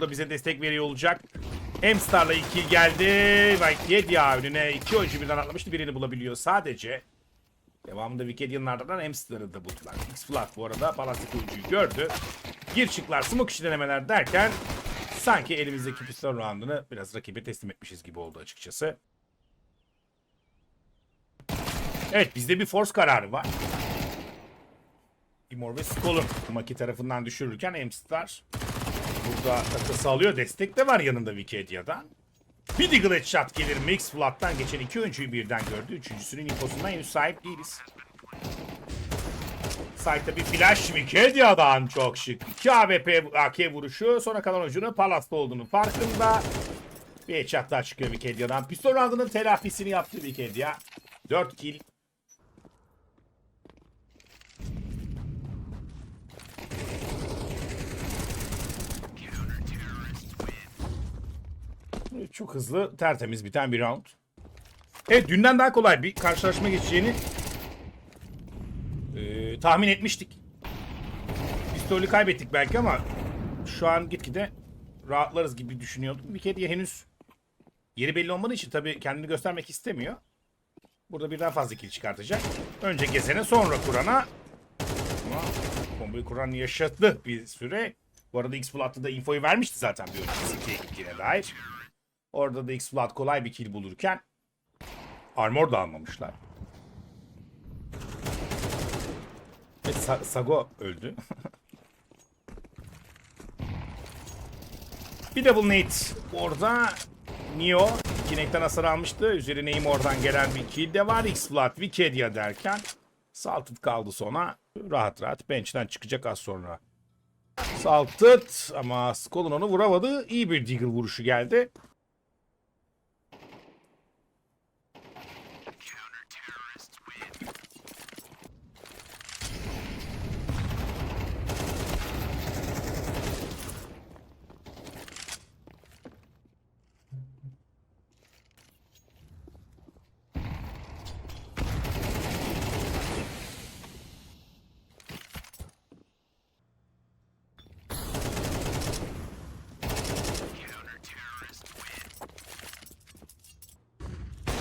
burada bize destek veriyor olacak. Emstar'la 2 geldi. Wicked önüne iki oyuncu birden atlamıştı. Birini bulabiliyor sadece. Devamında Wikedia'nın ardından Emstar'ı da buldular. X-Flat bu arada Palastik oyuncuyu gördü. Gir çıklar smoke işi denemeler derken sanki elimizdeki pistol roundunu biraz rakibe teslim etmişiz gibi oldu açıkçası. Evet bizde bir force kararı var. Imor ve Skull'un Maki tarafından düşürürken Emstar burada takısı alıyor. Destek de var yanında Wikedia'dan. Bir Deagle headshot gelir Mix Flat'tan geçen iki oyuncuyu birden gördü. Üçüncüsünün infosundan henüz sahip değiliz. Site'da bir flash Wikedia'dan çok şık. İki AWP AK vuruşu. Sonra kalan oyuncunun Palas'ta olduğunu farkında. Bir headshot daha çıkıyor Wikedia'dan. Pistol round'ının telafisini yaptı Wikedia. 4 kill. Çok hızlı, tertemiz biten bir round. Evet, dünden daha kolay bir karşılaşma geçeceğini e, tahmin etmiştik. Pistolü kaybettik belki ama şu an gitgide rahatlarız gibi düşünüyordum. Bir kere henüz yeri belli olmadığı için tabii kendini göstermek istemiyor. Burada birden fazla kill çıkartacak. Önce Gezen'e sonra Kur'an'a. Ama bombayı Kur'an yaşattı bir süre. Bu arada X-Blood'da da infoyu vermişti zaten bir önceki dair. Orada da X-Blood kolay bir kill bulurken armor da almamışlar. Evet, Sa- Sago öldü. bir double nade orada Neo Kinect'ten hasar almıştı. Üzerine oradan gelen bir kill de var. X-Blood, Wikidia derken Salted kaldı sona. Rahat rahat bench'ten çıkacak az sonra. Salted ama Skull'un onu vuramadı. İyi bir Deagle vuruşu geldi.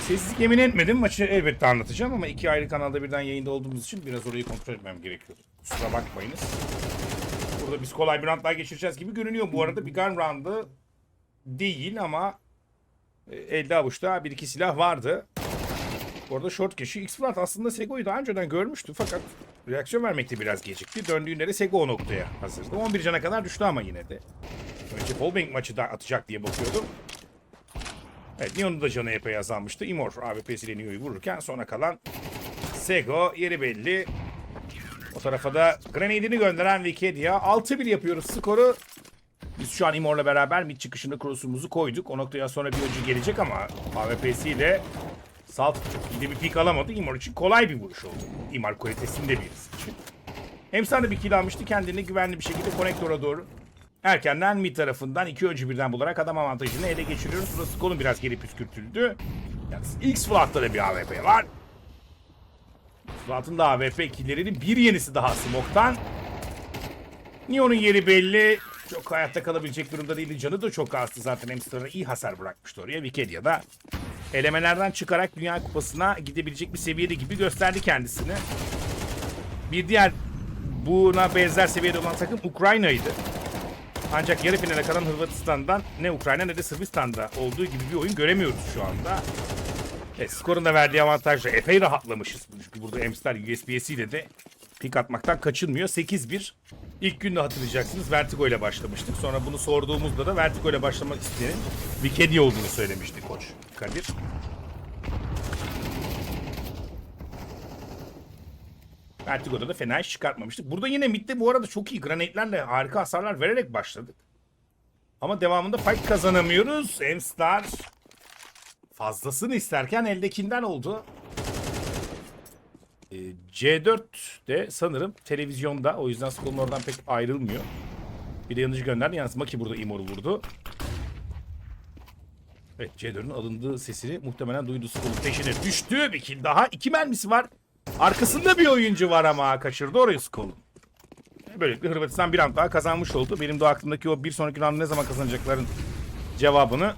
Sessizlik yemin etmedim. Maçı elbette anlatacağım ama iki ayrı kanalda birden yayında olduğumuz için biraz orayı kontrol etmem gerekiyordu. Kusura bakmayınız. Burada biz kolay bir round daha geçireceğiz gibi görünüyor. Bu arada bir gun roundu değil ama e, elde avuçta bir iki silah vardı. Bu arada short kişi X-Flat aslında Sego'yu daha önceden görmüştü fakat reaksiyon vermekte biraz gecikti. Döndüğünde de Sego o noktaya hazırdı. 11 cana kadar düştü ama yine de. Önce Fallbank maçı da atacak diye bakıyordum. Evet Neon'un da canı epey azalmıştı. Imor AWP'siyle Neo'yu vururken sonra kalan Sego yeri belli. O tarafa da Grenade'ini gönderen Wikidia. 6-1 yapıyoruz skoru. Biz şu an Imor'la beraber mid çıkışında cross'umuzu koyduk. O noktaya sonra bir oyuncu gelecek ama AWP'siyle Salt iyi de bir pik alamadı. Imor için kolay bir vuruş oldu. Imar kalitesinde birisi için. Emsan da bir kill almıştı. Kendini güvenli bir şekilde konektora doğru Erkenden mid tarafından iki oyuncu birden bularak adam avantajını ele geçiriyoruz. Burası kolun biraz geri püskürtüldü. Yalnız X Flat'ta da bir AWP var. Flat'ın da AWP killerinin bir yenisi daha Smoke'tan. Neon'un yeri belli. Çok hayatta kalabilecek durumda değildi. Canı da çok azdı zaten. Hamster'a iyi hasar bırakmıştı oraya. Wikedia'da elemelerden çıkarak Dünya Kupası'na gidebilecek bir seviyede gibi gösterdi kendisini. Bir diğer buna benzer seviyede olan takım Ukrayna'ydı. Ancak yarı finale kalan Hırvatistan'dan ne Ukrayna ne de Sırbistan'da olduğu gibi bir oyun göremiyoruz şu anda. Evet, skorun da verdiği avantajla epey rahatlamışız. Çünkü burada Amstar USB'siyle de pik atmaktan kaçınmıyor. 8-1. İlk günde hatırlayacaksınız Vertigo ile başlamıştık. Sonra bunu sorduğumuzda da Vertigo ile başlamak isteyenin Wikidia olduğunu söylemişti koç Kadir. Vertigo'da da fena iş çıkartmamıştık. Burada yine midde bu arada çok iyi granatlerle harika hasarlar vererek başladık. Ama devamında fight kazanamıyoruz. Emstar fazlasını isterken eldekinden oldu. Ee, C4 de sanırım televizyonda. O yüzden Skull'un oradan pek ayrılmıyor. Bir de yanıcı gönderdi. Yalnız Maki burada Imor'u vurdu. Evet C4'ün alındığı sesini muhtemelen duydu Skull'un peşine düştü. Bir kill daha. iki mermisi var. Arkasında bir oyuncu var ama kaçırdı orayı Skull'un. Böylelikle Hırvatistan bir round daha kazanmış oldu. Benim de aklımdaki o bir sonraki round ne zaman kazanacakların cevabını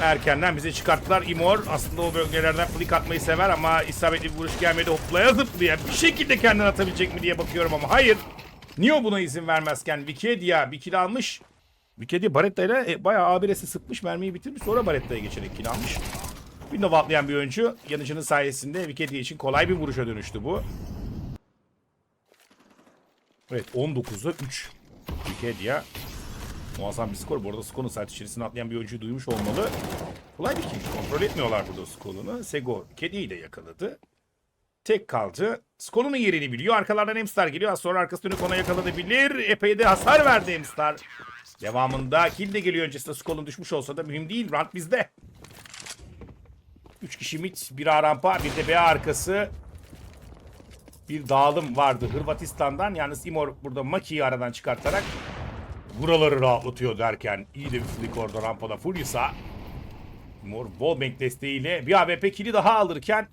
erkenden bize çıkarttılar. Imor aslında o bölgelerden flick atmayı sever ama isabetli bir vuruş gelmedi. Hoplaya zıplaya bir şekilde kendini atabilecek mi diye bakıyorum ama hayır. Neo buna izin vermezken Wikidia bir kill almış. Wikidia Baretta ile e, bayağı ABRS'i sıkmış mermiyi bitirmiş sonra Baretta'ya geçerek kill almış. Window atlayan bir oyuncu yanıcının sayesinde Wikidia için kolay bir vuruşa dönüştü bu. Evet 19'da 3. Wikidia Muazzam bir skor. Bu arada Skon'un saat içerisine atlayan bir oyuncuyu duymuş olmalı. Kolay bir kill. Kontrol etmiyorlar burada Skon'unu. Sego Kedi'yi de yakaladı. Tek kaldı. Skon'un yerini biliyor. Arkalardan Emstar geliyor. Az sonra arkası dönük ona yakalanabilir. Epey de hasar verdi Emstar. Devamında kill de geliyor öncesinde Skon'un düşmüş olsa da mühim değil. Round bizde. 3 kişi mid, bir A rampa, bir de B arkası. Bir dağılım vardı Hırvatistan'dan. Yalnız Imor burada Maki'yi aradan çıkartarak buraları rahatlatıyor derken iyi de bir flick orada rampada Furius'a. Mor Wallbang desteğiyle bir AWP kili daha alırken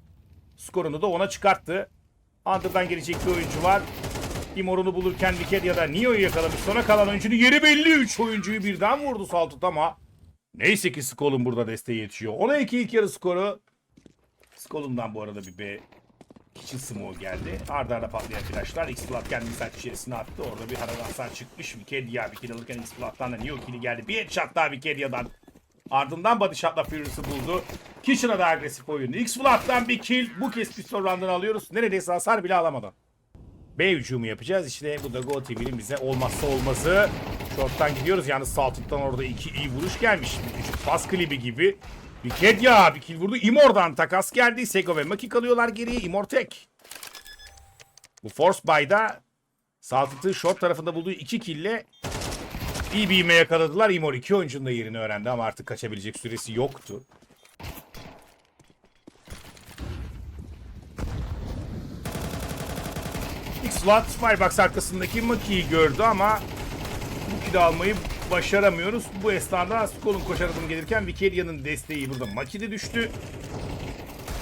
skorunu da ona çıkarttı. Under'dan gelecek bir oyuncu var. Imor'unu bulurken Wicked ya da Neo'yu yakalamış. Sonra kalan oyuncunun yeri belli. 3 oyuncuyu birden vurdu Saltut ama neyse ki Skol'un burada desteği yetişiyor. Ona 2 ilk yarı skoru. Skol'undan bu arada bir B Kitchen Smoke geldi. Arda arda patlayan flashlar. X-Plat kendini saat içerisine attı. Orada bir haradan hasar çıkmış. Wikidia bir kill alırken X-Plat'tan da Neo kill'i geldi. Bir headshot daha Wikedia'dan. Ardından body shot'la Furious'ı buldu. Kitchen'a da agresif oyundu. X-Plat'tan bir kill. Bu kez pistol round'ını alıyoruz. Neredeyse hasar bile alamadan. B hücumu yapacağız. İşte bu da Go TV'nin bize olmazsa olmazı. Short'tan gidiyoruz. Yalnız Saltut'tan orada iki iyi vuruş gelmiş. Bir küçük pas klibi gibi. Wikidia bir kill vurdu. Imor'dan takas geldi. Sego ve Maki kalıyorlar geriye. Imor tek. Bu Force Buy'da Saltut'u short tarafında bulduğu iki kille iyi bir ivme yakaladılar. Imor iki oyuncunun da yerini öğrendi ama artık kaçabilecek süresi yoktu. X-Lot Firebox arkasındaki Maki'yi gördü ama kili almayı başaramıyoruz. Bu esnada Skull'un koşar adım gelirken Vikeria'nın desteği burada Maki'de düştü.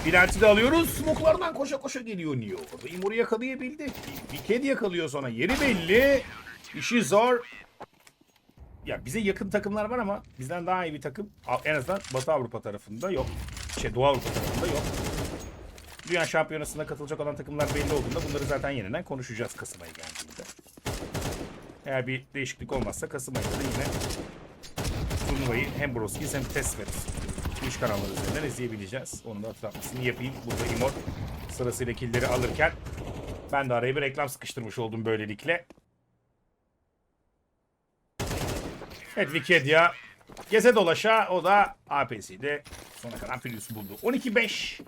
Bilançı da alıyoruz. Smoke'lardan koşa koşa geliyor Neo. Orada Imor'u yakalayabildi. Vikedi yakalıyor sonra. Yeri belli. İşi zor. Ya bize yakın takımlar var ama bizden daha iyi bir takım en azından Batı Avrupa tarafında yok. Şey Doğu Avrupa tarafında yok. Dünya Şampiyonası'na katılacak olan takımlar belli olduğunda bunları zaten yeniden konuşacağız Kasım ayı geldiğinde. Eğer bir değişiklik olmazsa Kasım ayında da yine turnuvayı hem Broskis hem Tesvet Twitch kanalları üzerinden izleyebileceğiz. Onu da hatırlatmasını yapayım. Burada Imor sırasıyla killleri alırken ben de araya bir reklam sıkıştırmış oldum böylelikle. Evet Wikidia geze dolaşa o da APC'de sona kalan Filius'u buldu. 12-5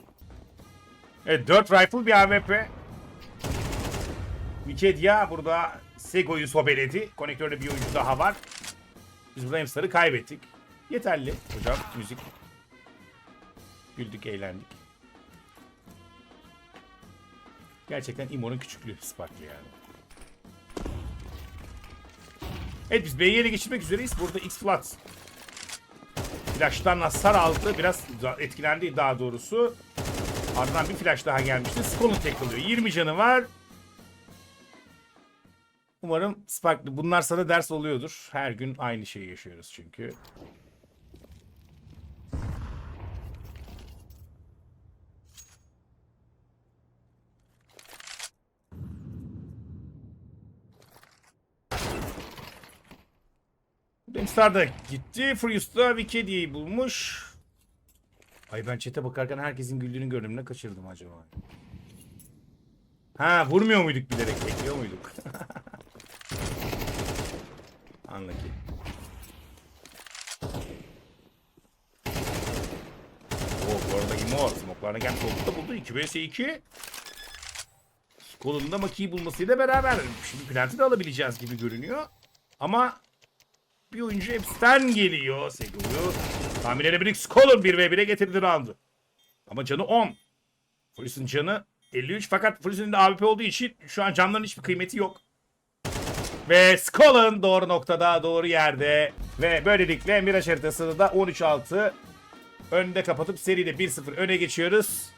Evet 4 rifle bir AWP. Wikidia burada Sego'yu sobeledi. Konektörde bir oyuncu daha var. Biz burada Hamster'ı kaybettik. Yeterli hocam müzik. Güldük eğlendik. Gerçekten Imo'nun küçüklüğü Sparklı yani. Evet biz B'yi ele geçirmek üzereyiz. Burada X-Flat. Flash'tan hasar aldı. Biraz etkilendi daha doğrusu. Ardından bir flash daha gelmişti. Skolun tek kalıyor. 20 canı var. Umarım Sparklı. Bunlar sana ders oluyordur. Her gün aynı şeyi yaşıyoruz çünkü. Demstar da gitti. Freeze'da Wikedia'yı bulmuş. Ay ben chat'e bakarken herkesin güldüğünü gördüm. Ne kaçırdım acaba? Ha vurmuyor muyduk bilerek? Bekliyor muyduk? Ki. Oo bu arada Imor smoklarına gelmiş olduk da buldu. 2 vs 2. Kolunda Maki'yi bulmasıyla beraber şimdi planti de alabileceğiz gibi görünüyor. Ama bir oyuncu hepsinden geliyor. Segu'yu tahmin edebildik. Skolun 1v1'e getirdi roundu. Ama canı 10. Furius'un canı 53 fakat Furius'un de AWP olduğu için şu an canların hiçbir kıymeti yok. Ve Skolun doğru noktada, doğru yerde. Ve böylelikle Miraç haritasını da 13-6 önde kapatıp seride 1-0 öne geçiyoruz.